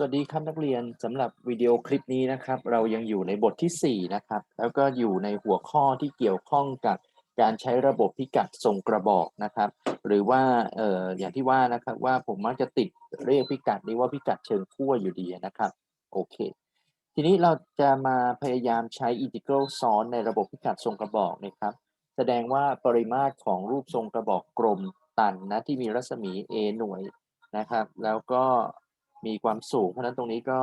สวัสดีครับนักเรียนสำหรับวิดีโอคลิปนี้นะครับ เรายังอยู่ในบทที่ 4 นะครับ แล้วก็อยู่ในหัวข้อที่เกี่ยวข้องกับการใช้ระบบพิกัดทรงกระบอกนะครับ หรือว่าเอ่ออย่างที่ว่านะครับว่าผมมักจะติดเรียกพิกัดนี้ว่าพิกัดเชิงขั้วอยู่ดีนะครับโอเค ทีนี้เราจะมาพยายามใช้อินทิกรัลซ้อนในระบบพิกัดทรงกระบอกนะครับ แสดงว่าปริมาตรของรูปทรงกระบอกกลมตันนะที่มีรัศมี a หน่วยนะครับ แล้วก็ มีความสูง เพราะนั้นตรงนี้ก็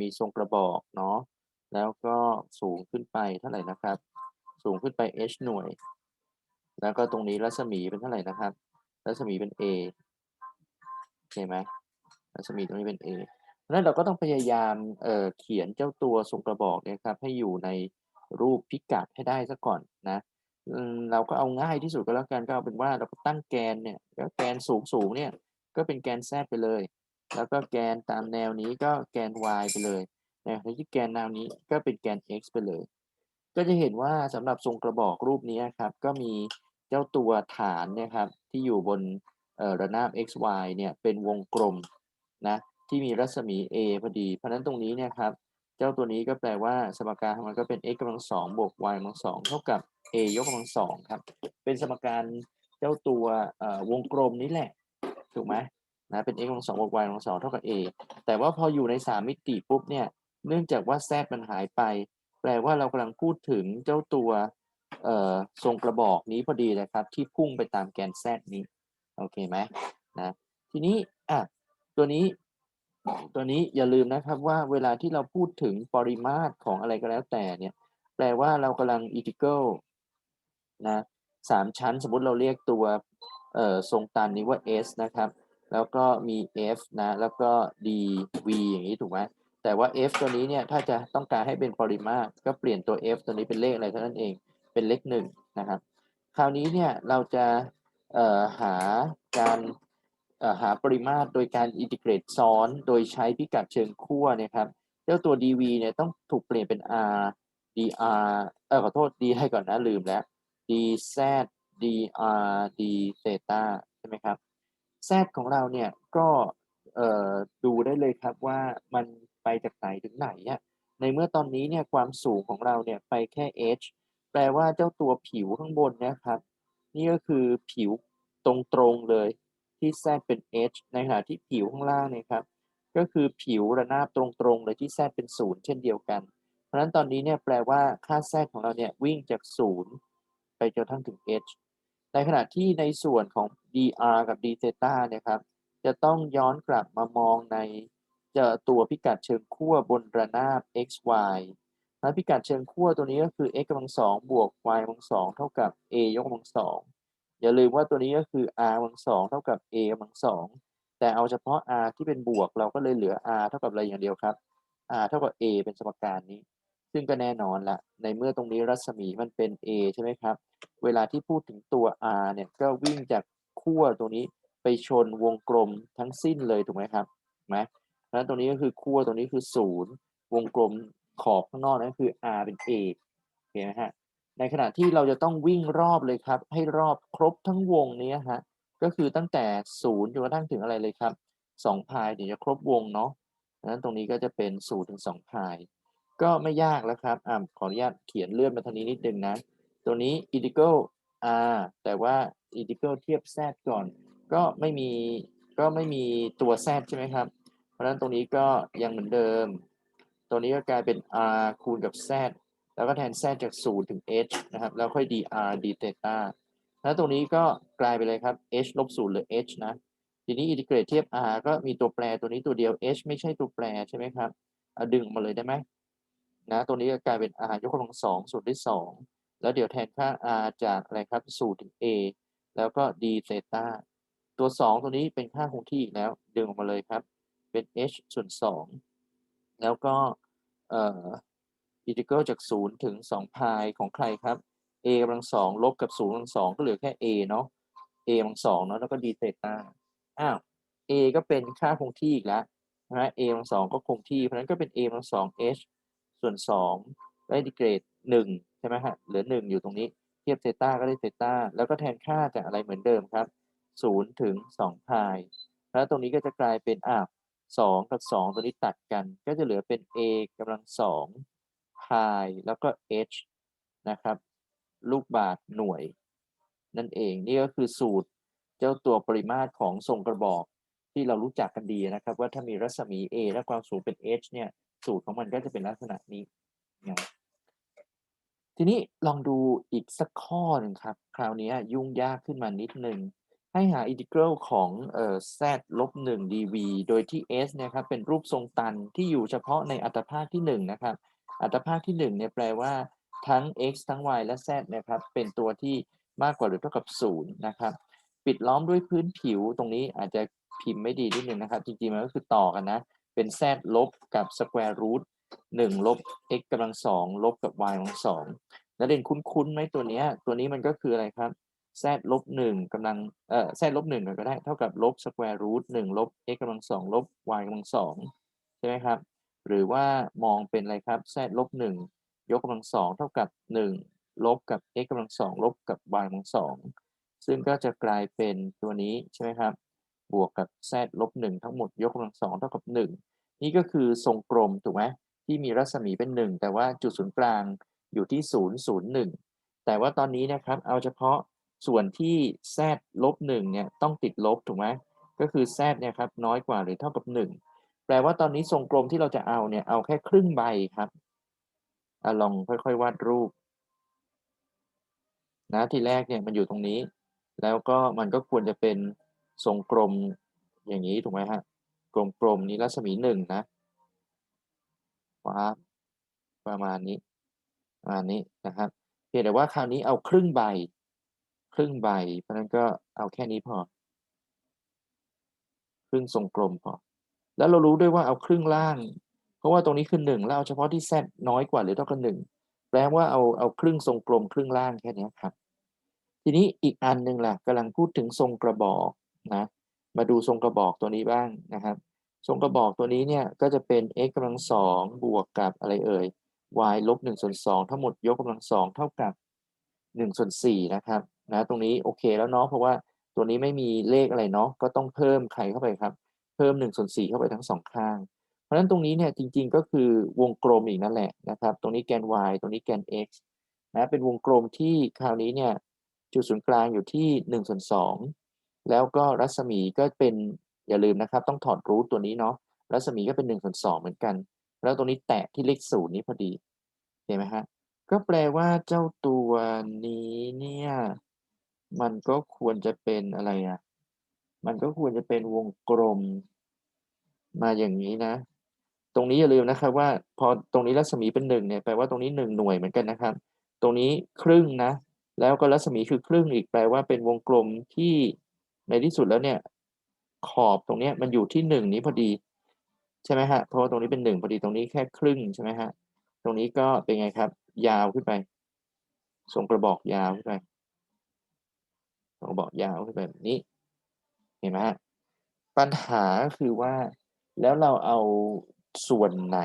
มีทรงกระบอกเนาะแล้วก็สูงขึ้นไปเท่าไหร่นะครับ สูงขึ้นไป h หน่วย แล้วก็ตรงนี้รัศมีเป็นเท่าไหร่นะครับ รัศมีเป็น a โอเคไหมรัศมีตรงนี้เป็น a เพราะนั้นเราก็ต้องพยายามเเขียนเจ้าตัวทรงกระบอกเนี่ยครับให้อยู่ในรูปพิกัดให้ได้ซะก่อนนะเราก็เอาง่ายที่สุดก็แล้วกันก็เอาเป็นว่าเราก็ตั้งแกนเนี่ยแล้วแกนสูงสูงเนี่ยก็เป็นแกน z ไปเลย แล้วก็แกนตามแนวนี้ก็แกน y ไปเลยนะที่แกนแนวนี้ก็เป็นแกน x ไปเลย ก็จะเห็นว่าสำหรับทรงกระบอกรูปนี้ครับ ก็มีเจ้าตัวฐานนี่ยครับที่อยู่บนระนาบ x y เนี่ยเป็นวงกลมนะที่มีรัศมี a พอดี เพราะฉะนั้นตรงนี้เนี่ยครับเจ้าตัวนี้ก็แปลว่าสมการของมันก็เป็น x กำลังสองบวก y กำลังสองเท่ากับ a ยกกำลังสองครับ เป็นสมการเจ้าตัววงกลมนี้แหละ ถูกไหม นะเป็น x ลงสองบวก y ลงสองเท่ากับ a แต่ว่าพออยู่ในสามมิติปุ๊บเนี่ยเนื่องจากว่า z มันหายไป แปลว่าเรากำลังพูดถึงเจ้าตัวเอ่อทรงกระบอกนี้พอดีเลยครับ ที่พุ่งไปตามแกน z นี้ โอเคไหมนะทีนี้อะตัวนี้ตัวนี้อย่าลืมนะครับว่าเวลาที่เราพูดถึงปริมาตรของอะไรก็แล้วแต่เนี่ย แปลว่าเรากำลังอินทิเกิลนะสามชั้นสมมติเราเรียกตัวเอ่อทรงตันนี้ว่า s นะครับ แล้วก็มี f นะ แล้วก็ dv อย่างนี้ถูกไหมแต่ว่า f ตัวนี้เนี่ยถ้าจะต้องการให้เป็นปริมาตรก็เปลี่ยนตัว f ตัวนี้เป็นเลขอะไรเท่านั้นเองเป็นเลขหนึ่งนะครับ คราวนี้เนี่ยเราจะหาการหาปริมาตรโดยการอินทิเกรตซ้อนโดยใช้พิกัดเชิงขั้วนะครับเจ้าตัว dv เนี่ยต้องถูกเปลี่ยนเป็น r dr เออขอโทษ d ให้ก่อนนะลืมแล้ว dz dr d theta ใช่ไหมครับ z ของเราเนี่ยก็ดูได้เลยครับว่ามันไปจากไหนถึงไหนอะในเมื่อตอนนี้เนี่ยความสูงของเราเนี่ยไปแค่ h แปลว่าเจ้าตัวผิวข้างบนเนะครับ นี่ก็คือผิวตรงๆเลยที่ z เป็น h ในขณะที่ผิวข้างล่างเนี่ยครับ ก็คือผิวระนาบตรงๆเลยที่ z เป็นศูนย์เช่นเดียวกัน เพราะฉะนั้นตอนนี้เนี่ยแปลว่าค่า z ของเราเนี่ยวิ่งจากศูนย์ไปจนทั้งถึง h ในขณะที่ในส่วนของ dr กับ d theta เนี่ยครับ จะต้องย้อนกลับมามองในจอตัวพิกัดเชิงขั้วบนระนาบ x y นะพิกัดเชิงขั้วตัวนี้ก็คือ x กำลังสองบวก y กำลังสองเท่ากับ a ยกกำลังสองอย่าลืมว่าตัวนี้ก็คือ r กำลังสองเท่ากับ a กำลังสองแต่เอาเฉพาะ r ที่เป็นบวกเราก็เลยเหลือ r เท่ากับอะไรอย่างเดียวครับ r เท่ากับ a เป็นสมการนี้ ซึ่งก็แน่นอนละในเมื่อตรงนี้รัศมีมันเป็น a ใช่ไหมครับ เวลาที่พูดถึงตัว r เนี่ยก็วิ่งจากขั้วตรงนี้ไปชนวงกลมทั้งสิ้นเลยถูกไหมครับไหมเพราะฉะนั้นตรงนี้ก็คือขั้วตรงนี้คือศูนย์วงกลมขอบข้างนอกนั่นคือ r เป็น a เห็นไหมฮะในขณะที่เราจะต้องวิ่งรอบเลยครับ ให้รอบครบทั้งวงนี้ฮะก็คือตั้งแต่ศูนย์จนกระทั่งถึงอะไรเลยครับสองพายถึงจะครบวงเนาะดังนั้นตรงนี้ก็จะเป็นศูนย์ถึงสองพาย ก็ไม่ยากแล้วครับอ่าขออนุญาตเขียนเลื่อนมาทางนี้นิดนึงนะ ตัวนี้ integral r แต่ว่า integral เทียบ z ก่อน ก็ไม่มีก็ไม่มีตัว z ใช่ไหมครับ เพราะฉะนั้นตรงนี้ก็ยังเหมือนเดิม ตัวนี้ก็กลายเป็น r คูณกับ z แล้วก็แทน z จาก 0 ถึง h นะครับ แล้วค่อย dr d theta แล้วตรงนี้ก็กลายไปเลยครับ h ลบ0หรือ h นะ ทีนี้ integrate เทียบ r ก็มีตัวแปรตัวนี้ตัวเดียว h ไม่ใช่ตัวแปรใช่ไหมครับเอาดึงมาเลยได้ไหม นะตัวนี้ก็กลายเป็น r ยกกำลังสองส่วนที่สองแล้วเดี๋ยวแทนค่า r จากอะไรครับ0ถึง a แล้วก็ d theta ตัว 2 ตัวนี้เป็นค่าคงที่อีกแล้ว ดึงออกมาเลยครับ เป็น h ส่วน 2 แล้วก็เอ่ออินทิกรัลจาก 0 ถึง2พายของใครครับ a กำลังสองลบกับ0กำลังสองก็เหลือแค่ a เนาะ a กำลังสองเนาะแล้วก็ d theta อ้าว a ก็เป็นค่าคงที่อีกแล้วนะ a กำลังสองก็คงที่เพราะนั้นก็เป็น a กำลังสอง h ส่วน 2 ได้ดิเกรด1ใช่ไหมฮะเหลือ 1 อยู่ตรงนี้ เทียบเซต้าก็ได้เซต้าแล้วก็แทนค่าจากอะไรเหมือนเดิมครับ 0 ถึง 2 พาย แล้วตรงนี้ก็จะกลายเป็นอ่าสองกับสองตัวนี้ตัดกัน ก็จะเหลือเป็น a กำลังสอง pi แล้วก็ h นะครับ ลูกบาศก์หน่วย นั่นเองนี่ก็คือสูตรเจ้าตัวปริมาตรของทรงกระบอกที่เรารู้จักกันดีนะครับ ว่าถ้ามีรัศมี a และความสูงเป็น h เนี่ย สูตรของมันก็จะเป็นลักษณะนี้นะทีนี้ลองดูอีกสักข้อหนึ่งครับ คราวนี้ยุ่งยากขึ้นมานิดนึง ให้หาอินทิกรัลของเอ่อ z ลบ1 dv โดยที่ s เนี่ยครับเป็นรูปทรงตันที่อยู่เฉพาะในอัตภาคที่1นะครับ อัตภาคที่1เนี่ยแปลว่าทั้ง x ทั้ง y และ z นะครับ เป็นตัวที่มากกว่าหรือเท่ากับ 0 นะครับ ปิดล้อมด้วยพื้นผิวตรงนี้อาจจะพิมพ์ไม่ดีนิดนึงนะครับ จริงๆมันก็คือต่อกันนะ เป็น z ลบกับ square root 1 ลบ x กำลัง2ลบกับ y กำลัง2แล้วเด่นคุ้นๆไหมตัวนี้ตัวนี้มันก็คืออะไรครับ z ลบ1กำลังเอ่อ z ลบ1ก็ได้เท่ากับลบ square root 1ลบ x กำลัง2ลบ y กำลัง2ใช่ไหมครับ หรือว่ามองเป็นอะไรครับ z ลบ1ยกกำลัง2เท่ากับ1ลบกับ x กำลัง2ลบกับ y กำลัง2ซึ่งก็จะกลายเป็นตัวนี้ใช่ไหมครับ บวกกับ z ลบ1ทั้งหมดยกกำลัง2เท่ากับ1นี่ก็คือทรงกลมถูกไหมที่มีรัศมีเป็น1แต่ว่าจุดศูนย์กลางอยู่ที่0 0 1แต่ว่าตอนนี้นะครับเอาเฉพาะส่วนที่ z ลบ1เนี่ยต้องติดลบถูกไหมก็คือ z เนี่ยครับน้อยกว่าหรือเท่ากับ1แปลว่าตอนนี้ทรงกลมที่เราจะเอาเนี่ยเอาแค่ครึ่งใบครับอลองค่อยๆวาดรูปนะทีแรกเนี่ยมันอยู่ตรงนี้ แล้วก็มันก็ควรจะเป็น ทรงกลมอย่างนี้ถูกไหมฮะกลมๆนี้รัศมีหนึ่งนะว้าประมาณนี้ประมาณนี้นะครับเพียงแต่ว่าคราวนี้เอาครึ่งใบ ครึ่งใบ เพราะนั้นก็เอาแค่นี้พอ ครึ่งทรงกลมพอ แล้วเรารู้ด้วยว่าเอาครึ่งล่าง เพราะว่าตรงนี้คือหนึ่งแล้วเอาเฉพาะที่แซน้อยกว่าหรือเท่ากับหนึ่งแปลว่าเอาเอาครึ่งทรงกลม ครึ่งล่างแค่นี้ครับ ทีนี้อีกอันหนึ่งล่ะกำลังพูดถึงทรงกระบอก นะมาดูทรงกระบอกตัวนี้บ้างนะครับ ทรงกระบอกตัวนี้เนี่ยก็จะเป็น x กำลังสองบวกกับอะไรเอ่ย y ลบ1ส่วน2ทั้งหมดยกกำลังสองเท่ากับ1ส่วน4นะครับนะตรงนี้โอเคแล้วเนาะเพราะว่าตัวนี้ไม่มีเลขอะไรเนาะก็ต้องเพิ่มใครเข้าไปครับ เพิ่ม1ส่วน4เข้าไปทั้งสองข้าง เพราะฉะนั้นตรงนี้เนี่ยจริงๆก็คือวงกลมอีกนั่นแหละนะครับ ตรงนี้แกน y ตรงนี้แกน x นะเป็นวงกลมที่คราวนี้เนี่ยจุดศูนย์กลางอยู่ที่1ส่วน2 แล้วก็รัศมีก็เป็นอย่าลืมนะครับ ต้องถอดรูทตัวนี้เนาะรัศมีก็เป็น1ส่วน2เหมือนกัน แล้วตรงนี้แตะที่เลขศูนย์นี้พอดีเห็นไหมฮะก็แปลว่าเจ้าตัวนี้เนี่ย มันก็ควรจะเป็นอะไรอะมันก็ควรจะเป็นวงกลม มาอย่างนี้นะ ตรงนี้อย่าลืมนะครับว่า พอตรงนี้รัศมีเป็นหนึ่งเนี่ยแปลว่าตรงนี้หนึ่งหน่วยเหมือนกันนะครับ ตรงนี้ครึ่งนะ แล้วก็รัศมีคือครึ่งอีกแปลว่าเป็นวงกลมที่ ในที่สุดแล้วเนี่ย ขอบตรงนี้มันอยู่ที่หนึ่งนี้พอดี ใช่ไหมฮะเพราะว่าตรงนี้เป็นหนึ่งพอดีตรงนี้แค่ครึ่งใช่ไหมฮะตรงนี้ก็เป็นไงครับ ยาวขึ้นไปทรงกระบอกยาวขึ้นไปทรงกระบอกยาวขึ้นไปแบบนี้ เห็นไหมฮะปัญหาคือว่าแล้วเราเอาส่วนไหน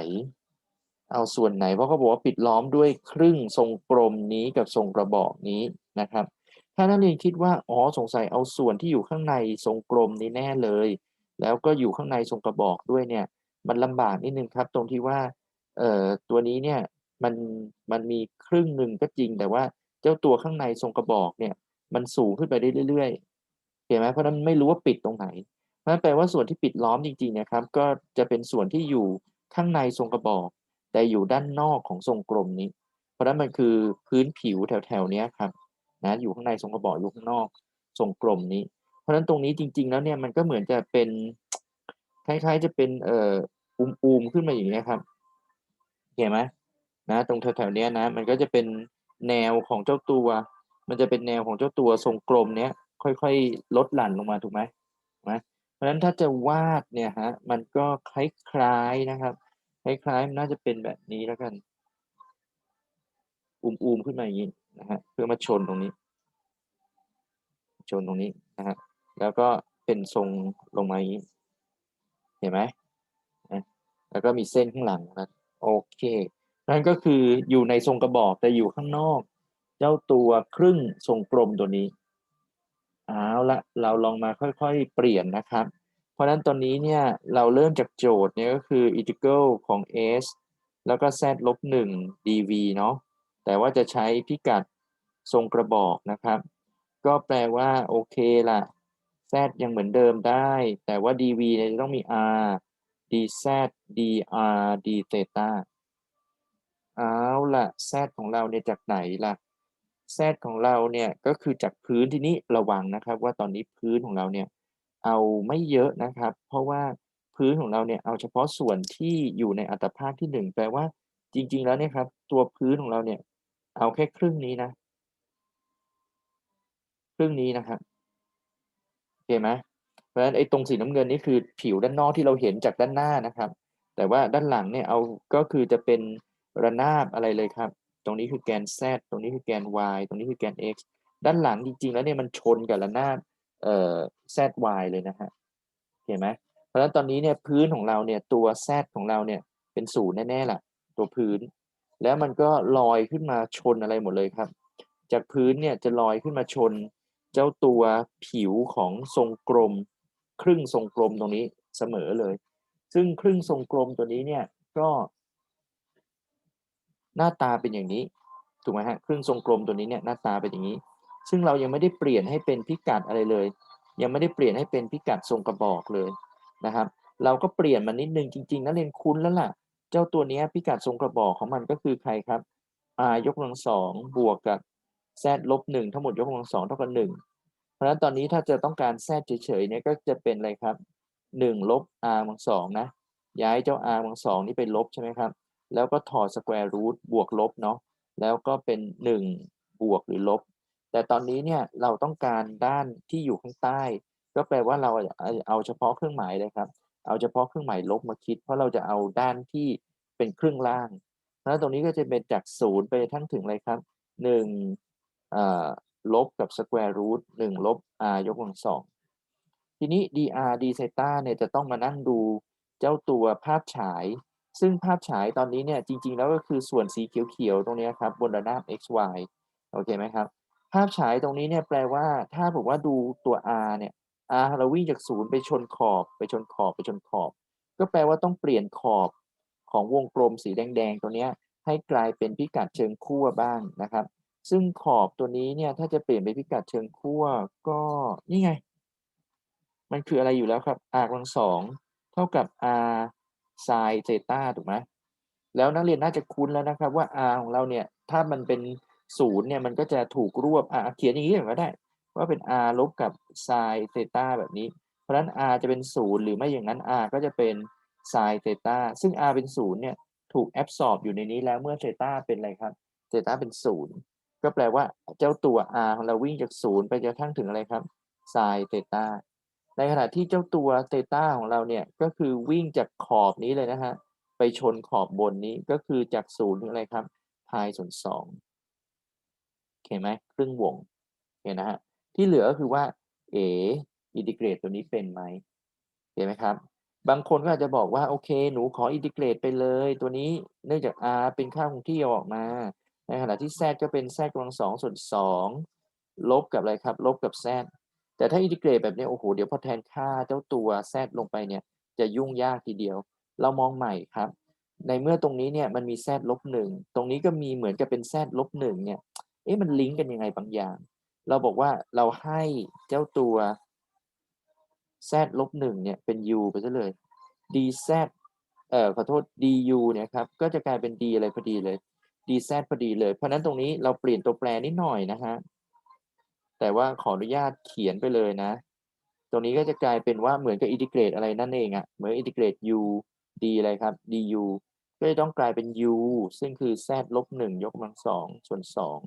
เอาส่วนไหนเพราะเขาบอกว่าปิดล้อมด้วยครึ่งทรงกลมนี้กับทรงกระบอกนี้นะครับ ถ้านักเรียนคิดว่าอ๋อสงสัยเอาส่วนที่อยู่ข้างในทรงกลมนี้แน่เลย แล้วก็อยู่ข้างในทรงกระบอกด้วยเนี่ยมันลำบากนิดนึงครับตรงที่ว่าเอ่อตัวนี้เนี่ยมันมันมีครึ่งหนึ่งก็จริง แต่ว่าเจ้าตัวข้างในทรงกระบอกเนี่ยมันสูงขึ้นไปได้เรื่อยๆเห็นไหมเพราะนั้นไม่รู้ว่าปิดตรงไหนนั่นแปลว่าส่วนที่ปิดล้อมจริงๆนะครับ ก็จะเป็นส่วนที่อยู่ข้างในทรงกระบอก แต่อยู่ด้านนอกของทรงกลมนี้ เพราะนั้นมันคือพื้นผิวแถวๆนี้ครับ นะอยู่ข้างในทรงกระบอกอยู่ข้างนอกทรงกลมนี้ เพราะฉะนั้นตรงนี้จริง ๆ แล้วเนี่ยมันก็เหมือนจะเป็นคล้ายๆ จะเป็นเอ่ออูมๆขึ้นมาอย่างนี้ครับเห็นไหมนะตรงแถวๆนี้นะมันก็จะเป็นแนวของเจ้าตัว มันจะเป็นแนวของเจ้าตัวทรงกลมเนี้ยค่อยๆลดหลั่นลงมาถูกไหมนะเพราะฉะนั้นถ้าจะวาดเนี่ยฮะมันก็คล้ายๆนะครับ คล้ายๆมันน่าจะเป็นแบบนี้แล้วกัน อูมๆขึ้นมาอย่างนี้ นะฮะเพื่อมาชนตรงนี้ ชนตรงนี้นะฮะแล้วก็เป็นทรงลงมาอย่างนี้ เห็นไหมนะแล้วก็มีเส้นข้างหลังนะโอเค นั่นก็คืออยู่ในทรงกระบอกแต่อยู่ข้างนอก เจ้าตัวครึ่งทรงกลมตัวนี้เอาละเราลองมาค่อยๆ เปลี่ยนนะครับ เพราะฉะนั้นตอนนี้เนี่ยเราเริ่มจากโจทย์เนี่ยก็คือ integral ของ s แล้วก็ z ลบ1 dv เนาะ แต่ว่าจะใช้พิกัดทรงกระบอกนะครับ ก็แปลว่าโอเคละ z ยังเหมือนเดิมได้ แต่ว่า dv เนี่ยจะต้องมี r dz dr d theta เอาล่ะ z ของเราเนี่ยจากไหนล่ะ z ของเราเนี่ยก็คือจากพื้นที่นี้ระวังนะครับ ว่าตอนนี้พื้นของเราเนี่ยเอาไม่เยอะนะครับ เพราะว่าพื้นของเราเนี่ยเอาเฉพาะส่วนที่อยู่ในอัตภาคที่หนึ่งแปลว่าจริง ๆ แล้วเนี่ยครับตัวพื้นของเราเนี่ย เอาแค่ครึ่งนี้นะ ครึ่งนี้นะครับโอเคไหมเพราะฉะนั้นไอ้ตรงสีน้ำเงินนี่คือผิวด้านนอกที่เราเห็นจากด้านหน้านะครับ แต่ว่าด้านหลังเนี่ยเอาก็คือจะเป็นระนาบอะไรเลยครับ ตรงนี้คือแกน z ตรงนี้คือแกน y ตรงนี้คือแกน x ด้านหลังจริงๆ แล้วเนี่ยมันชนกับระนาบเอ่อ zy เลยนะฮะเห็นไหมเพราะฉะนั้นตอนนี้เนี่ยพื้นของเราเนี่ยตัว z ของเราเนี่ยเป็นศูนย์แน่ๆล่ะ ตัวพื้น แล้วมันก็ลอยขึ้นมาชนอะไรหมดเลยครับ จากพื้นเนี่ยจะลอยขึ้นมาชน เจ้าตัวผิวของทรงกลม ครึ่งทรงกลมตรงนี้เสมอเลย ซึ่งครึ่งทรงกลมตัวนี้เนี่ยก็ หน้าตาเป็นอย่างนี้ถูกไหมฮะครึ่งทรงกลมตัวนี้เนี่ยหน้าตาเป็นอย่างนี้ ซึ่งเรายังไม่ได้เปลี่ยนให้เป็นพิกัดอะไรเลย ยังไม่ได้เปลี่ยนให้เป็นพิกัดทรงกระบอกเลยนะครับ เราก็เปลี่ยนมานิดนึงจริงๆนักเรียนคุ้นแล้วล่ะ จ้าตัวนี้พิกัดทรงกระบอกของมันก็คือใครครับ r ยกกำลังสองบวกกับ z ลบหนึ่งทั้งหมดยกกำลังสองเท่ากับหนึ่งเพราะฉะนั้นตอนนี้ถ้าจะต้องการ z เฉยๆเนี่ยก็จะเป็นอะไรครับหนึ่งลบ r กำลังสองนะย้ายเจ้า r กำลังสองนี่ไปลบใช่ไหมครับ แล้วก็ถอดสแควร์รูทบวกลบเนาะแล้วก็เป็น1บวกหรือลบ แต่ตอนนี้เนี่ยเราต้องการด้านที่อยู่ข้างใต้ ก็แปลว่าเราเอาเฉพาะเครื่องหมายเลยครับ เอาเฉพาะเครื่องหมายลบมาคิด เพราะเราจะเอาด้านที่เป็นครึ่งล่างแล้วตรงนี้ก็จะเป็นจากศูนย์ไปทั้งถึงอะไรครับ1อ่าลบกับสแควร์รูท1ลบ r ยกกำลังสองทีนี้ dr d เซต้าเนี่ยจะต้องมานั่งดูเจ้าตัวภาพฉาย ซึ่งภาพฉายตอนนี้เนี่ยจริง ๆ แล้วก็คือส่วนสีเขียวๆตรงนี้ครับบนระนาบ x y โอเคไหมครับ ภาพฉายตรงนี้เนี่ยแปลว่าถ้าบอกว่าดูตัว r เนี่ย r เราวิ่งจากศูนย์ไปชนขอบไปชนขอบไปชนขอบ ก็แปลว่าต้องเปลี่ยนขอบของวงกลมสีแดง ๆ ตัวเนี้ยให้กลายเป็นพิกัดเชิงขั้วบ้างนะครับ ซึ่งขอบตัวนี้เนี่ยถ้าจะเปลี่ยนไปพิกัดเชิงขั้วก็นี่ไง มันคืออะไรอยู่แล้วครับ r กำลังสองเท่ากับ r ไซน์เซต้าถูกไหมแล้วนักเรียนน่าจะคุ้นแล้วนะครับว่า r ของเราเนี่ยถ้ามันเป็นศูนย์เนี่ยมันก็จะถูกรวบอะเขียนอย่างนี้ก็ได้ ว่าเป็น r ลบกับไซน์เซต้าแบบนี้ เพราะฉะนั้น r จะเป็นศูนย์หรือไม่อย่างนั้น r ก็จะเป็นไซน์เซต้าซึ่ง r เป็นศูนย์เนี่ย ถูกแอบสอบอยู่ในนี้แล้วเมื่อเซต้าเป็นอะไรครับเซต้าเป็นศูนย์ก็แปลว่าเจ้าตัว r ของเราวิ่งจากศูนย์ไปจนกระทั่งถึงอะไรครับไซน์เซต้าในขณะที่เจ้าตัวเตต้าของเราเนี่ย ก็คือวิ่งจากขอบนี้เลยนะฮะไปชนขอบบนนี้ก็คือจากศูนย์ถึงอะไรครับพายส่วนสองเห็นไหมครึ่งวงเห็นนะฮะ ที่เหลือก็คือว่า เออินทิเกรตตัวนี้เป็นไหมเห็นไหมครับ บางคนก็อาจจะบอกว่า โอเค หนูขออินทิเกรตไปเลย ตัวนี้เนื่องจาก r เป็นค่าคงที่อออกมา ในขณะที่ z ก็เป็น z กำลังสองส่วนสองลบกับอะไรครับ ลบกับ z แต่ถ้าอินทิเกรตแบบนี้โอ้โหเดี๋ยวพอแทนค่าเจ้าตัว z ลงไปเนี่ย จะยุ่งยากทีเดียว เรามองใหม่ครับ ในเมื่อตรงนี้เนี่ยมันมี z ลบหนึ่งตรงนี้ก็มีเหมือนกับเป็น z ลบหนึ่งเนี่ยเอ๊ะมันลิงก์กันยังไงบางอย่าง เราบอกว่าเราให้เจ้าตัว z ลบหนึ่งเนี่ยเป็น u ไปซะเลย dz เอ่อขอโทษ du เนี่ยครับก็จะกลายเป็น d อะไรพอดีเลย dz พอดีเลย เพราะนั้นตรงนี้เราเปลี่ยนตัวแปรนิดหน่อยนะฮะแต่ว่าขออนุญาตเขียนไปเลยนะ ตรงนี้ก็จะกลายเป็นว่าเหมือนกับอินทิเกรตอะไรนั่นเองอะ่ะเหมือนอินทิเกรต u d อะไรครับ du ก็จะต้องกลายเป็น u ซึ่งคือ z ลบหนึ่งยกกำลังสองส่วนสอง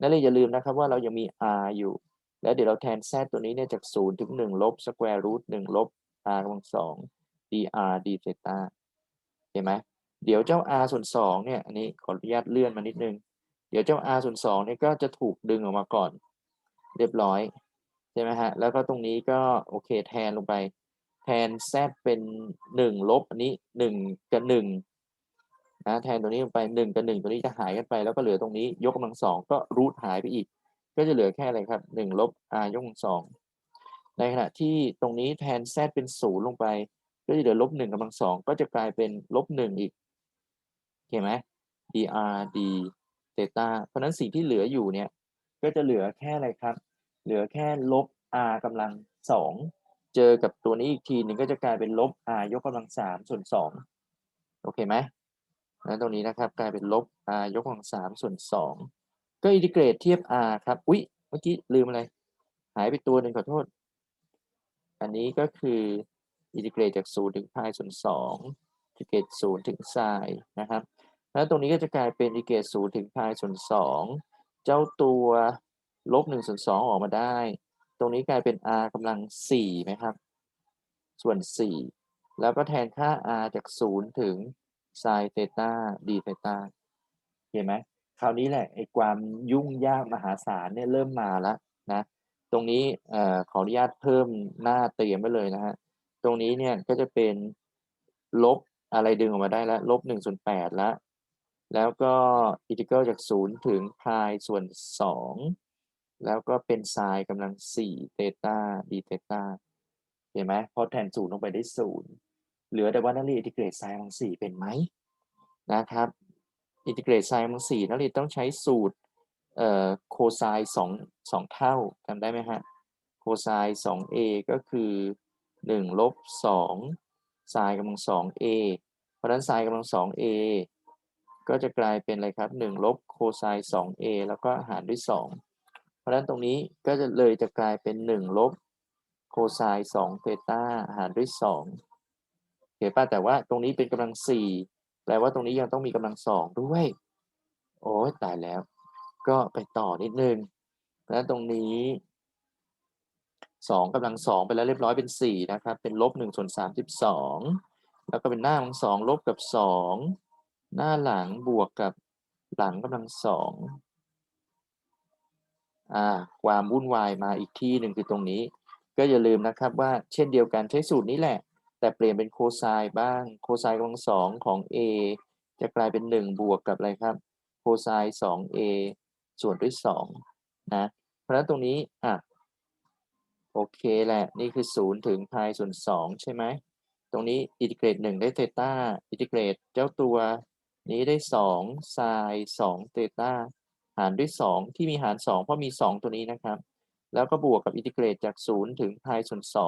นั่นเลยอย่าลืมนะครับว่าเรายังมี r อยู่ แล้วเดี๋ยวเราแทน z ตัวนี้เนี่ยจากศูนย์ถึงหนึ่งลบสแควร์รูทหนึ่งลบ r กำลังสอง dr d เซต้าเห็นไหมเดี๋ยวเจ้า r ส่วนสองเนี่ย อันนี้ขออนุญาตเลื่อนมานิดนึง เดี๋ยวเจ้า r ส่วนสองเนี่ยก็จะถูกดึงออกมาก่อน เรียบร้อย ใช่ไหมฮะ แล้วก็ตรงนี้ก็โอเคแทนลงไป แทน z เป็นหนึ่งลบ อันนี้หนึ่งกับห นะแทนตัวนี้ลงไปหนึ่งกับหนึ่งตัวนี้จะหายกันไป แล้วก็เหลือตรงนี้ยกกำลังสองก็รูทหายไปอีก ก็จะเหลือแค่อะไรครับหนึ่งลบ r ยกกำลังสองในขณะที่ตรงนี้แทน z เป็นศูนย์ลงไป ก็จะเหลือลบหนึ่งกำลังสองก็จะกลายเป็นลบหนึ่งอีกโอเคไหม dr d เตต้าเพราะฉะนั้นสิ่งที่เหลืออยู่เนี่ย ก็จะเหลือแค่อะไรครับ เหลือแค่ลบ r กำลังสองเจอกับตัวนี้อีกทีหนึ่งก็จะกลายเป็นลบ r ยกกำลังสามส่วนสองโอเคไหม นั้นตรงนี้นะครับกลายเป็นลบ r ยกกำลังสามส่วนสองก็อินทิเกรตเทียบ r ครับ อุ๊ย เมื่อกี้ลืมอะไร หายไปตัวหนึ่งขอโทษ อันนี้ก็คืออินทิเกรตจากศูนย์ถึงพายส่วนสองอินทิเกรตศูนย์ถึงไซน์นะครับ แล้วตรงนี้ก็จะกลายเป็นอินทิเกรตศูนย์ถึงพายส่วนสองเจ้าตัวลบหนึ่งส่วนสองออกมาได้ ตรงนี้กลายเป็น r กำลังสี่ไหมครับ ส่วนสี่แล้วก็แทนค่า r จากศูนย์ถึง ไซน์เตต้าดีเตต้าเห็นไหมคราวนี้แหละไอ้ความยุ่งยากมหาศาลเนี่ยเริ่มมาแล้วนะ ตรงนี้เอ่อขออนุญาตเพิ่มหน้าเตรียมไว้เลยนะฮะตรงนี้เนี่ยก็จะเป็นลบอะไรดึงออกมาได้แล้วลบหนึ่งส่วนแปดแล้วแล้วก็อินทิเกรลจากศูนย์ถึงพายส่วนสองแล้วก็เป็นไซน์กำลังสี่เตต้าดีเตต้าเห็นไหมพอแทนศูนย์ลงไปได้ศูนย์ เหลือแต่ว่านักเรียนอินทิเกรตไซน์กำลังสี่เป็นไหมนะครับอินทิเกรตไซน์กำลังสี่นักเรียนต้องใช้สูตรเอ่อโคไซน์สองสองเท่าจำได้ไหมฮะโคไซน์สอง a ก็คือหนึ่งลบสองไซน์กำลังสอง a เพราะนั้นไซน์กำลังสอง a ก็จะกลายเป็นอะไรครับหนึ่งลบโคไซน์สอง a แล้วก็หารด้วยสองเพราะฉะนั้นตรงนี้ก็จะเลยจะกลายเป็นหนึ่งลบโคไซน์สองเทต้าหารด้วยสอง เห็นป่ะแต่ว่าตรงนี้เป็นกำลังสี่แปลว่าตรงนี้ยังต้องมีกำลังสองด้วย โอ้ตายแล้ว ก็ไปต่อนิดนึงแล้วตรงนี้สองกำลังสองไปแล้วเรียบร้อยเป็นสี่นะครับ เป็นลบหนึ่งส่วนสามสิบสองแล้วก็เป็นหน้ากำลังสองลบกับสองหน้าหลังบวกกับหลังกำลังสองอ่าความวุ่นวายมาอีกที่หนึ่งคือตรงนี้ ก็อย่าลืมนะครับว่าเช่นเดียวกันใช้สูตรนี้แหละ แต่เปลี่ยนเป็นโคไซน์บ้าง โคไซน์กำลังสองของ a จะกลายเป็นหนึ่งบวกกับอะไรครับ โคไซน์สอง a ส่วนด้วยสองนะ เพราะฉะนั้นตรงนี้ อะ โอเคแหละ นี่คือศูนย์ถึงพายส่วนสองใช่ไหม ตรงนี้อินทิเกรตหนึ่งได้เทต้าอินทิเกรตเจ้าตัวนี้ได้สองไซน์สองเทต้าหารด้วยสองที่มีหารสองเพราะมีสองตัวนี้นะครับ แล้วก็บวกกับอินทิเกรตจากศูนย์ถึงพายส่วนส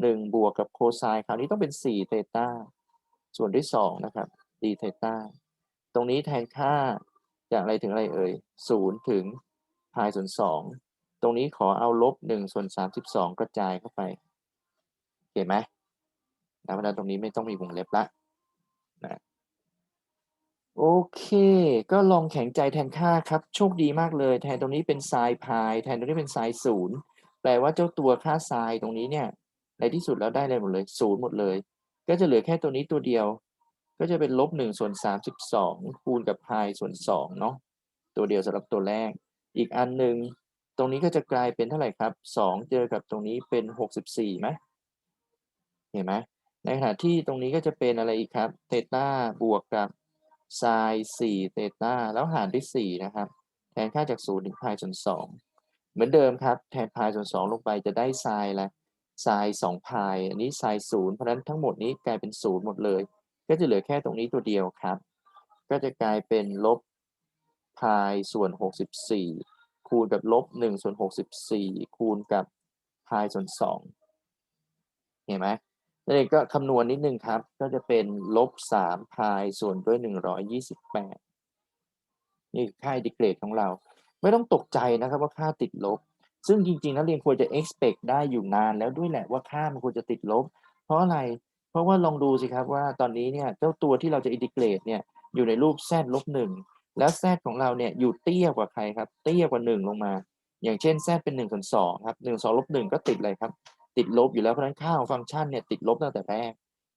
หนึ่งบวกกับโคไซน์คราวนี้ต้องเป็นสี่เทต้าส่วนด้วยสองนะครับดีเทต้าตรงนี้แทนค่าจากอะไรถึงอะไรเอ่ยศูนย์ถึงพายส่วนสองตรงนี้ขอเอาลบหนึ่งส่วนสามสิบสองกระจายเข้าไปเห็นไหมนะเพราะนั้นตรงนี้ไม่ต้องมีวงเล็บละนะโอเค ก็ลองแข็งใจแทนค่าครับ โชคดีมากเลย แทนตรงนี้เป็นไซน์พาย แทนตรงนี้เป็นไซน์ศูนย์แปลว่าเจ้าตัวค่าไซน์ตรงนี้เนี่ย ในที่สุดแล้วได้เลยหมดเลยศูนย์หมดเลย ก็จะเหลือแค่ตัวนี้ตัวเดียว ก็จะเป็นลบหนึ่งส่วนสามสิบสองคูณกับพายส่วนสองเนาะตัวเดียวสำหรับตัวแรก อีกอันหนึ่งตรงนี้ก็จะกลายเป็นเท่าไหร่ครับสองเจอกับตรงนี้เป็นหกสิบสี่ไหมเห็นไหมในขณะที่ตรงนี้ก็จะเป็นอะไรอีกครับเทต้าบวกกับไซน์สี่เตต้าแล้วหารด้วยสี่นะครับ แทนค่าจากศูนย์ถึงพายส่วนสองเหมือนเดิมครับ แทนพายส่วนสองลงไปจะได้ไซน์และ ไซน์สองพายอันนี้ไซน์ศูนย์เพราะฉะนั้นทั้งหมดนี้กลายเป็นศูนย์หมดเลย ก็จะเหลือแค่ตรงนี้ตัวเดียวครับ ก็จะกลายเป็นลบพายส่วนหกสิบสี่คูณกับลบหนึ่งส่วนหกสิบสี่คูณกับพายส่วนสองเห็นไหมนั่นเองก็คำนวณนิดนึงครับ ก็จะเป็นลบสามพายส่วนด้วยหนึ่งร้อยยี่สิบแปดนี่ค่าดิเกรดของเรา ไม่ต้องตกใจนะครับว่าค่าติดลบ ซึ่งจริงๆนักเรียนควรจะ expect ได้อยู่นานแล้วด้วยแหละว่าค่ามันควรจะติดลบ เพราะอะไร เพราะว่าลองดูสิครับว่าตอนนี้เนี่ยเจ้าตัวที่เราจะอินทิเกรตเนี่ยอยู่ในรูป z ลบหนึ่งแล้ว z ของเราเนี่ยอยู่เตี้ยกว่าใครครับ เตี้ยกว่าหนึ่งลงมา อย่างเช่น z เป็นหนึ่งส่วนสองครับหนึ่งสองลบหนึ่งก็ติดเลยครับ ติดลบอยู่แล้วเพราะฉะนั้นค่าของฟังก์ชันเนี่ยติดลบตั้งแต่แรก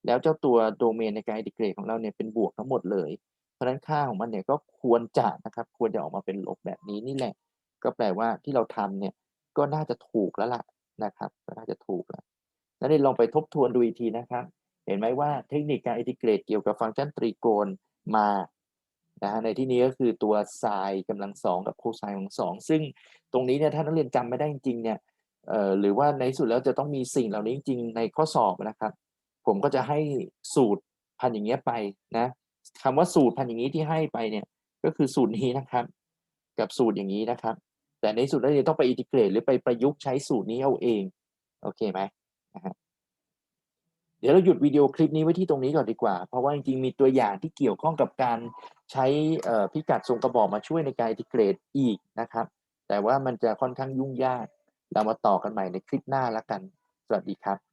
แล้วเจ้าตัวโดเมนในการอินทิเกรตของเราเนี่ยเป็นบวกทั้งหมดเลย เพราะฉะนั้นค่าของมันเนี่ยก็ควรจะนะครับ ควรจะออกมาเป็นลบแบบนี้นี่แหละ ก็แปลว่าที่เราทำเนี่ย ก็น่าจะถูกแล้วล่ะนะครับ ก็น่าจะถูกแล้วแล้วนี่ลองไปทบทวนดูอีกทีนะครับ เห็นไหมว่าเทคนิคการอินทิเกรตเกี่ยวกับฟังก์ชันตรีโกณมานะฮะในที่นี้ก็คือตัวไซน์กำลังสองกับโคไซน์ของสองซึ่งตรงนี้เนี่ยถ้านักเรียนจำไม่ได้จริงๆเนี่ยเอ่อหรือว่าในที่สุดแล้วจะต้องมีสิ่งเหล่านี้จริงในข้อสอบนะครับ ผมก็จะให้สูตรพันอย่างเงี้ยไปนะคำว่าสูตรพันอย่างนี้ที่ให้ไปเนี่ยก็คือสูตรนี้นะครับ กับสูตรอย่างนี้นะครับ แต่ในสุดแล้วจะต้องไปอินทิเกรตหรือไปประยุกต์ใช้สูตรนี้เอาเอง โอเคไหมนะฮะเดี๋ยวเราหยุดวิดีโอคลิปนี้ไว้ที่ตรงนี้ก่อนดีกว่า เพราะว่าจริงๆมีตัวอย่างที่เกี่ยวข้องกับการใช้พิกัดทรงกระบอกมาช่วยในการอินทิเกรตอีกนะครับ แต่ว่ามันจะค่อนข้างยุ่งยาก เรามาต่อกันใหม่ในคลิปหน้าแล้วกัน สวัสดีครับ